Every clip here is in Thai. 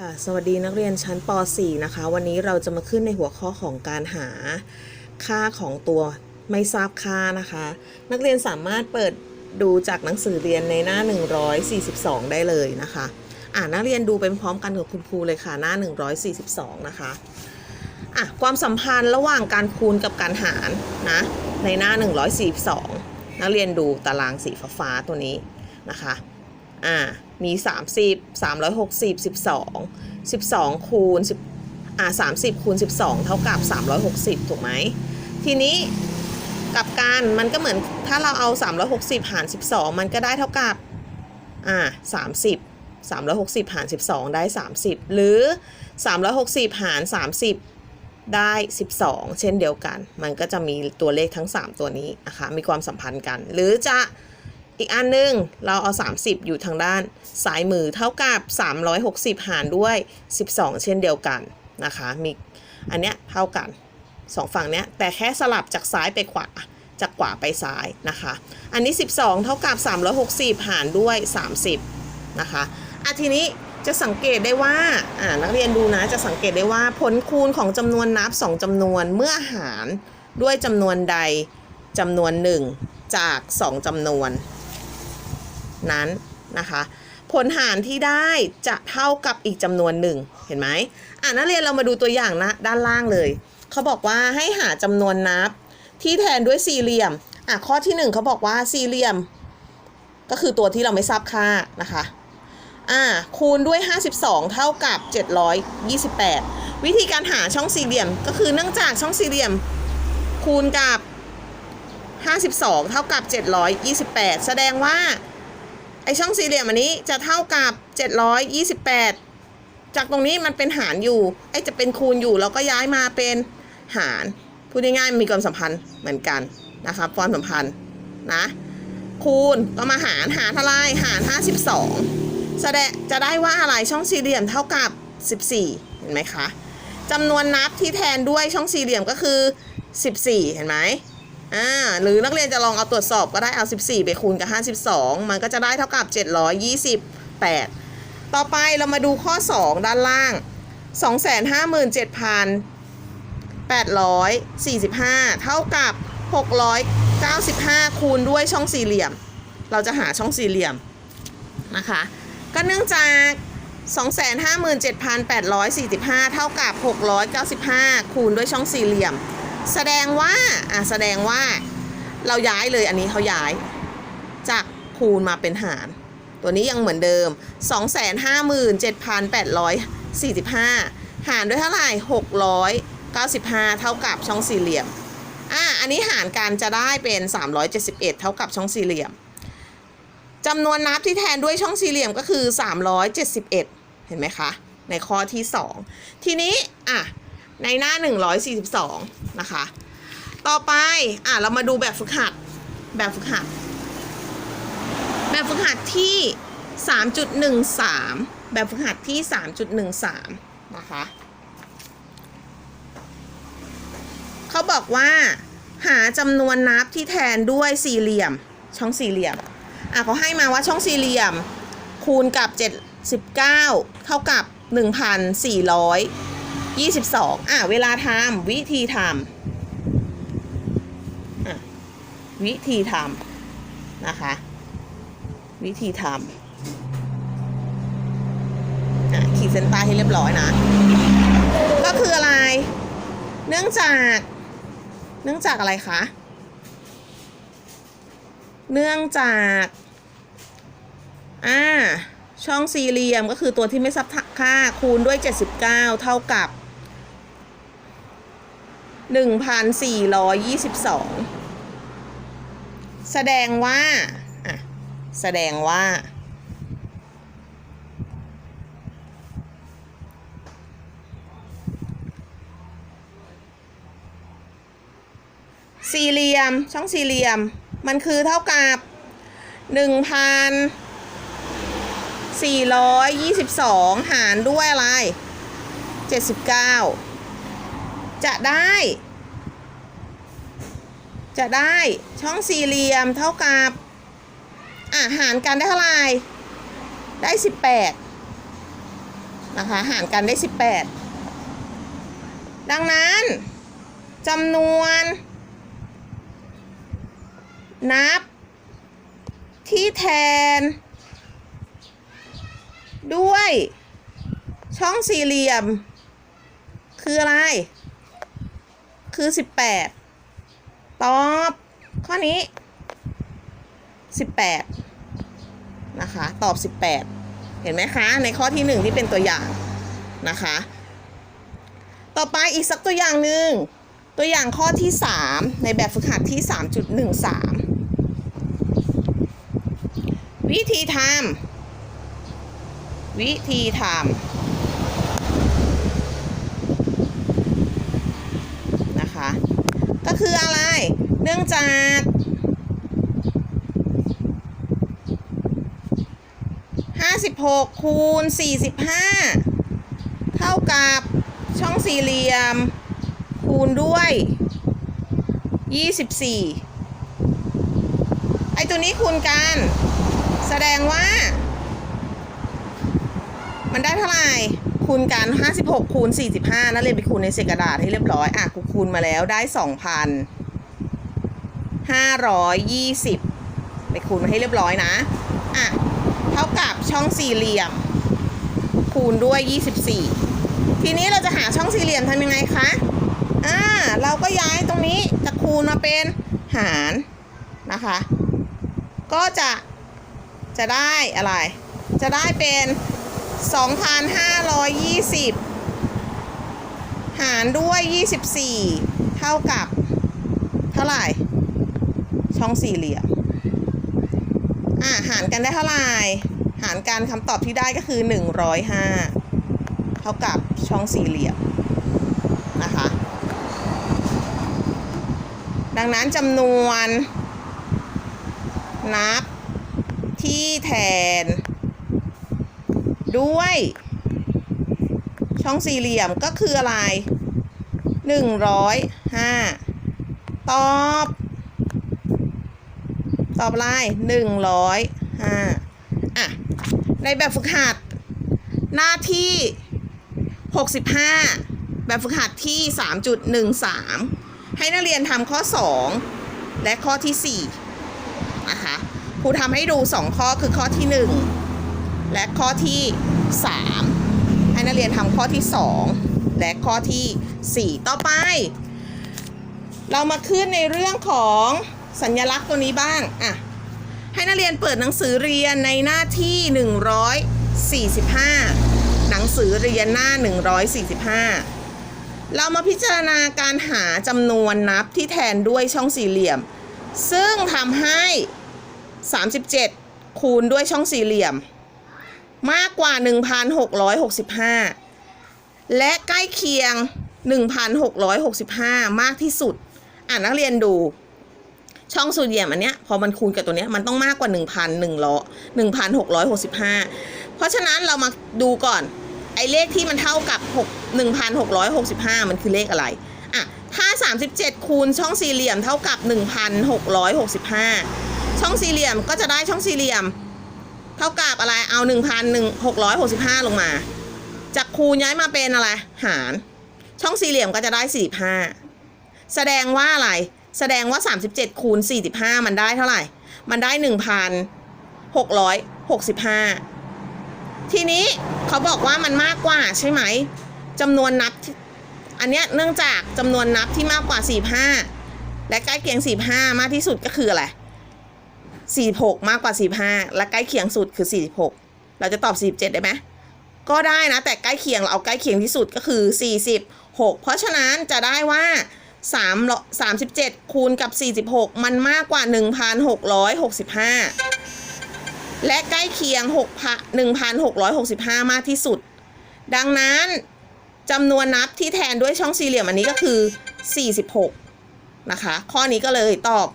ค่ะสวัสดีนักเรียนชั้นป .4 นะคะ วันนี้เราจะมาขึ้นในหัวข้อของการหาค่าของตัวไม่ทราบค่านะคะ นักเรียนสามารถเปิดดูจากหนังสือเรียนในหน้า 142 ได้เลยนะคะอ่านักเรียนดูไปพร้อมกันกับคุณครูเลยค่ะหน้า 142 นะคะอะความสัมพันธ์ระหว่างการคูณกับการหารนะในหน้า 142 นักเรียนดูตารางสีฟ้าๆตัวนี้นะคะ อ่ามี 30 360 12 12 คูณ10อ่า30 คูณ 12 เท่ากับ 360 ถูกไหม ทีนี้กับการมันก็เหมือนถ้าเราเอา 360 หาร 12 มันก็ได้เท่ากับอ่า30 360 หาร 12 ได้ 30 หรือ 360 หาร 30 ได้ 12 เช่นเดียวกัน มันก็จะมีตัวเลขทั้ง 3 ตัวนี้นะคะ มีความสัมพันธ์กัน หรือจะ อีกอันหนึงเราเอา 30 อยู่ทางด้านซ้ายมือเท่ากับ 360 หารด้วย 12 เช่นเดียวกันนะคะมีอันเนี้ยเท่ากันสองฝั่งเนี้ยแต่แค่สลับจากซ้ายไปขวาจากขวาไปซ้ายนะคะ อันนี้ 12 เท่ากับ 360 หารด้วย 30 นะคะอะทีนี้จะสังเกตได้ว่าอ่านักเรียนดูนะจะสังเกตได้ว่าผลคูณของจำนวนนับ 2จำนวนเมื่อหารด้วยจำนวนใดจำนวนหนึ่งจาก 2จำนวน นั้นนะคะผลหารที่ได้จะเท่ากับอีกจำนวนหนึ่งเห็นไหมอะนักเรียนเรามาดูตัวอย่างนะด้านล่างเลย เขาบอกว่าให้หาจำนวนนับที่แทนด้วยสี่เหลี่ยมอะข้อที่หนึ่งเขาบอกว่าสี่เหลี่ยม ก็คือตัวที่เราไม่ทราบค่านะคะอ่าคูณด้วย 52 เท่ากับ 728 วิธีการหาช่องสี่เหลี่ยม ก็คือเนื่องจากช่องสี่เหลี่ยม คูณกับ 52 เท่ากับ 728 แสดงว่า ไอช่องสี่เหลี่ยมอันนี้จะเท่ากับ 728 จากตรงนี้มันเป็นหารอยู่ ไอจะเป็นคูณอยู่เราก็ย้ายมาเป็นหาร พูดง่ายๆมีความสัมพันธ์เหมือนกันนะครับความสัมพันธ์นะ คูณก็มาหารหารเท่าไรหาร 52 แสดงจะได้ว่าอะไรช่องสี่เหลี่ยมเท่ากับ 14 เห็นไหมคะจำนวนนับที่แทนด้วยช่องสี่เหลี่ยมก็คือ 14 เห็นไหม อ่าหรือนักเรียนจะลองเอาตรวจสอบก็ได้เอา 14 ไปคูณกับ 52 มันก็จะได้เท่ากับ 728 ต่อไปเรามาดูข้อ 2 ด้านล่าง 257,845 เท่ากับ 695 คูณด้วยช่องสี่เหลี่ยม เราจะหาช่องสี่เหลี่ยมนะคะ ก็เนื่องจาก 257,845 เท่ากับ 695 คูณด้วยช่องสี่เหลี่ยม แสดงว่าอะแสดงว่าเราย้ายเลยอันนี้เขาย้าย จากคูณมาเป็นหาร ตัวนี้ยังเหมือนเดิม 257,845 หารด้วยเท่าไหร่ 695 เท่ากับช่องสี่เหลี่ยมอะอันนี้หารกันจะได้เป็น 371 เท่ากับช่องสี่เหลี่ยมจำนวนนับที่แทนด้วยช่องสี่เหลี่ยมก็คือ 371 เห็นไหมคะ ในข้อที่ 2 ทีนี้อะ ในหน้า 142 นะคะ ต่อไป อะ เรามาดูแบบฝึกหัด แบบฝึกหัด แบบฝึกหัดที่ 3.13 แบบฝึกหัดที่ 3.13 นะคะ เขาบอกว่า หาจำนวนนับที่แทนด้วยสี่เหลี่ยม ช่องสี่เหลี่ยม อะเขาให้มาว่าช่องสี่เหลี่ยม คูณกับ 79 เท่ากับ 1,400 22 อะ เวลาทำวิธีทำอะ วิธีทำนะคะ วิธีทำอะ ขีดเส้นใต้ให้เรียบร้อยนะ ก็คืออะไร เนื่องจาก เนื่องจากอะไรคะ เนื่องจาก อ่าช่องสี่เหลี่ยมก็คือตัวที่ไม่ซับค่าคูณด้วย 79 เท่ากับ 1,422 แสดงว่า แสดงว่า สี่เหลี่ยม ช่องสี่เหลี่ยม มันคือเท่ากับ1,000 422หารด้วยอะไร79จะได้ จะได้ช่องสี่เหลี่ยมเท่ากับอะหารกันได้เท่าไหร่ได้ 18 นะคะ หารกันได้ 18 ดังนั้นจำนวน นับที่แทน ด้วยช่องสี่เหลี่ยม คืออะไร คือ 18 ตอบ ข้อนี้ 18 นะคะ ตอบ 18 เห็นไหมคะ ในข้อที่ 1 ที่เป็นตัวอย่างนะคะ ต่อไปอีกสักตัวอย่างหนึ่งตัวอย่างข้อที่ 3 ในแบบฝึกหัดที่ 3.13 วิธีทำวิธีทำนะคะ ก็คืออะไร นื่องจาก56คูณ45เท่ากับช่องสี่เหลี่ยม คูณด้วย24ไอตัวนี้คูณกัน แสดงว่า มันได้เท่าไหร่คูณกัน 56 คูณ 45 นักเรียนไปคูณในเศษกระดาษให้เรียบร้อย อะ กูคูณมาแล้วได้ 520 ไปคูณมาให้เรียบร้อยนะ อะ เท่ากับช่องสี่เหลี่ยม คูณด้วย 24 ทีนี้เราจะหาช่องสี่เหลี่ยมทำยังไงคะ อ่า เราก็ย้ายตรงนี้จากคูณมาเป็นหารนะคะ ก็จะจะได้อะไร จะได้เป็น 2,520 หารด้วย 24 เท่ากับ เท่าไหร่ ช่องสี่เหลี่ยมอะหารกันได้เท่าไหร่หารกันคำตอบที่ได้ก็คือ 105 เท่ากับช่องสี่เหลี่ยมนะคะ ดังนั้นจำนวน นับที่แทน ด้วย ช่องสี่เหลี่ยมก็คืออะไร 105 ตอบ ตอบอะไรหนึ่งร้อยห้าอะ ในแบบฝึกหัด หน้าที่หกสิบห้าแบบฝึกหัดที่สามจุดหนึ่งสามให้นักเรียนทำข้อสองและข้อที่สี่นะคะครูทำให้ดูสองข้อคือข้อที่หนึ่งและข้อที่สามให้นักเรียนทำข้อที่สองและข้อที่สี่ต่อไป เรามาขึ้นในเรื่องของ สัญลักษณ์ตัวนี้บ้างอะให้นักเรียนเปิดหนังสือเรียนในหน้าที่ 145 หนังสือเรียนหน้า 145 เรามาพิจารณาการหาจำนวนนับที่แทนด้วยช่องสี่เหลี่ยม ซึ่งทำให้ 37 คูณด้วยช่องสี่เหลี่ยม มากกว่า 1,665 และใกล้เคียง 1,665 มากที่สุด อ่านนักเรียนดู ช่องสี่เหลี่ยมอันเนี้ยพอมันคูณกับตัวเนี้ยมันต้องมากกว่า 1,100 1,665 เพราะฉะนั้นเรามาดูก่อนไอ้เลขที่มันเท่ากับ 6 1,665 มันคือเลขอะไรอะถ้า 37 คูณช่องสี่เหลี่ยมเท่ากับ 1,665 ช่องสี่เหลี่ยมก็จะได้ช่องสี่เหลี่ยม เท่ากับอะไรเอา 1,665 ลงมา จากคูณย้ายมาเป็นอะไร หาร ช่องสี่เหลี่ยมก็จะได้ 45 แสดงว่าอะไร แสดงว่า 37 คูณ 45 มันได้เท่าไหร่ มันได้ 1,665 ทีนี้เขาบอกว่ามันมากกว่าใช่ไหมจำนวนนับที่อันเนี้ยเนื่องจากจำนวนนับที่มากกว่า 45 และใกล้เคียง 45 มากที่สุดก็คืออะไร46 มากกว่า 45 และใกล้เคียงสุดคือ 46 เราจะตอบ 47 ได้ไหมก็ได้นะ แต่ใกล้เคียงเราเอาใกล้เคียงที่สุดก็คือ 46 เพราะฉะนั้นจะได้ว่า 3 37 คูณกับ 46 มันมากกว่า 1,665 และใกล้เคียง6 1,665 มากที่สุด ดังนั้นจำนวนนับที่แทนด้วยช่องสี่เหลี่ยมอันนี้ก็คือ 46 นะคะ ข้อนี้ก็เลยตอบ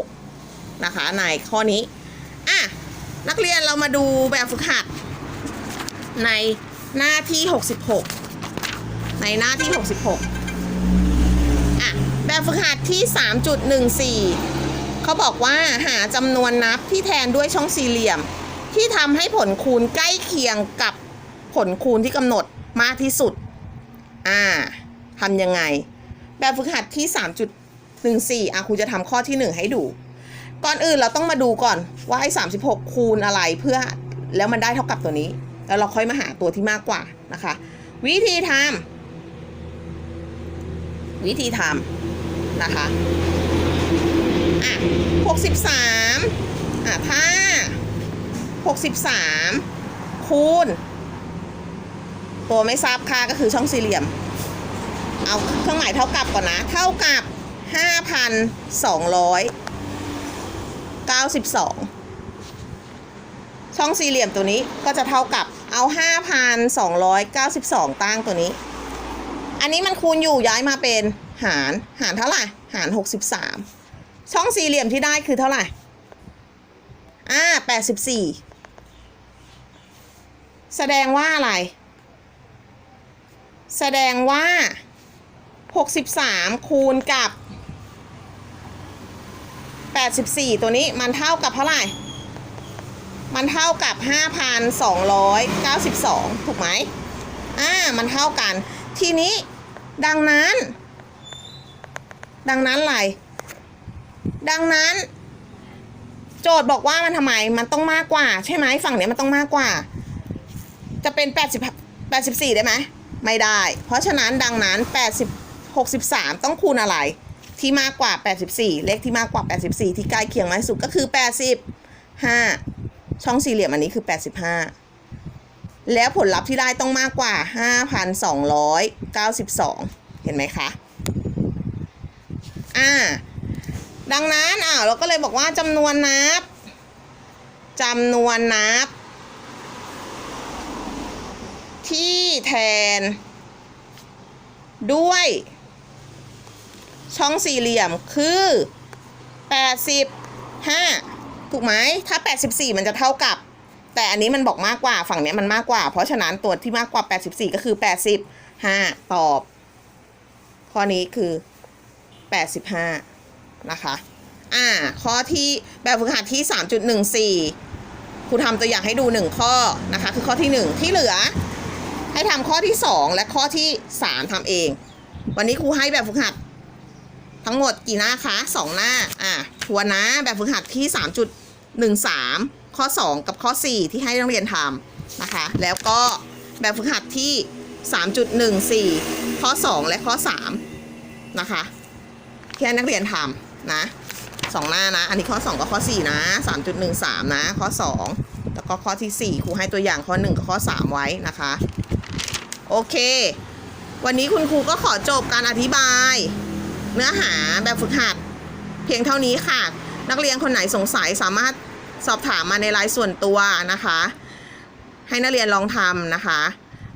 46 นะคะในข้อนี้ อะ นักเรียนเรามาดูแบบฝึกหัด ในหน้าที่ 66 ในหน้าที่ 66 อะแบบฝึกหัดที่ 3.14 เขาบอกว่าหาจำนวนนับที่แทนด้วยช่องสี่เหลี่ยม ที่ทำให้ผลคูณใกล้เคียงกับผลคูณที่กำหนดมากที่สุด อ่าทำยังไง แบบฝึกหัดที่ 3.14 อะครูจะทำข้อที่ 1 ให้ดู ก่อนอื่นเราต้องมาดูก่อนว่าไอ้36 คูณอะไรเพื่อแล้วมันได้เท่ากับตัวนี้ แล้วเราค่อยมาหาตัวที่มากกว่านะคะ วิธีทำ วิธีทำนะคะ อะ63อะถ้า63คูณ ตัวไม่ทราบค่าก็คือช่องสี่เหลี่ยม เอาเครื่องหมายเท่ากับก่อนนะ เท่ากับ5,292ช่องสี่เหลี่ยมตัวนี้ก็จะเท่ากับเอา 5,292ตั้งตัวนี้ อันนี้มันคูณอยู่ย้ายมาเป็นหาร หารเท่าไหร่ หาร 63 ช่องสี่เหลี่ยมที่ได้คือเท่าไหร่ อ่า 84 แสดงว่าอะไร แสดงว่า 63 คูณกับ 84 ตัวนี้มันเท่ากับเท่าไหร่ มันเท่ากับ 5,292 ถูกไหมอ่า มันเท่ากัน ทีนี้ ดังนั้น ดังนั้นอะไร ดังนั้น โจทย์บอกว่ามันทำไม มันต้องมากกว่า ใช่ไหมฝั่งเนี้ยมันต้องมากกว่า จะเป็น80 84 ได้ไหม ไม่ได้ เพราะฉะนั้นดังนั้น 80 63 ต้องคูณอะไร ที่มากกว่า 84 เลขที่มากกว่า 84 ที่ใกล้เคียงมากที่สุดก็คือ 85 ช่องสี่เหลี่ยมอันนี้คือ 85 แล้วผลลัพธ์ที่ได้ต้องมากกว่า 5,292 เห็นไหมคะ อ่า ดังนั้นอ้าเราก็เลยบอกว่าจำนวนนับจำนวนนับ ที่แทน ด้วย ช่องสี่เหลี่ยมคือ 85 ถูกไหม ถ้า 84 มันจะเท่ากับ แต่อันนี้มันบอกมากกว่าฝั่งเนี้ยมันมากกว่า เพราะฉะนั้นตัวที่มากกว่า 84 ก็คือ 85 ตอบ ข้อนี้คือ 85 นะคะ อ่า ข้อที่แบบฝึกหัดที่ 3.14ครูทำตัวอย่างให้ดู 1 ข้อนะคะ คือข้อที่ 1 ที่เหลือ ให้ทำข้อที่ 2 และข้อที่ 3ทำเอง วันนี้ครูให้แบบฝึกหัด ทั้งหมดกี่หน้าคะ 2 หน้า อ่าทวนนะแบบฝึกหัดที่ 3.13 ข้อ 2 กับข้อ 4 ที่ให้นักเรียนทำนะคะ แล้วก็แบบฝึกหัดที่ 3.14 ข้อ 2 และข้อ 3 นะคะที่ให้นักเรียนทำนะสองหน้านะ อันนี้ข้อ 2 กับข้อ 4 นะ 3.13 นะ ข้อ 2 แล้วก็ข้อที่ 4 ครูให้ตัวอย่างข้อ 1 กับข้อ 3 ไว้นะคะ โอเค วันนี้คุณครูก็ขอจบการอธิบาย เนื้อหาแบบฝึกหัด เพียงเท่านี้ค่ะ นักเรียนคนไหนสงสัยสามารถ สอบถามมาในไลน์ส่วนตัวนะคะ ให้นักเรียนลองทำนะคะ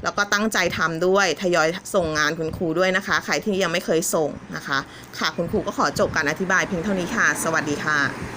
แล้วก็ตั้งใจทำด้วยทยอยส่งงานคุณครูด้วยนะคะ ใครที่ยังไม่เคยส่งนะคะ ค่ะคุณครูก็ขอจบการอธิบายเพียงเท่านี้ค่ะ สวัสดีค่ะ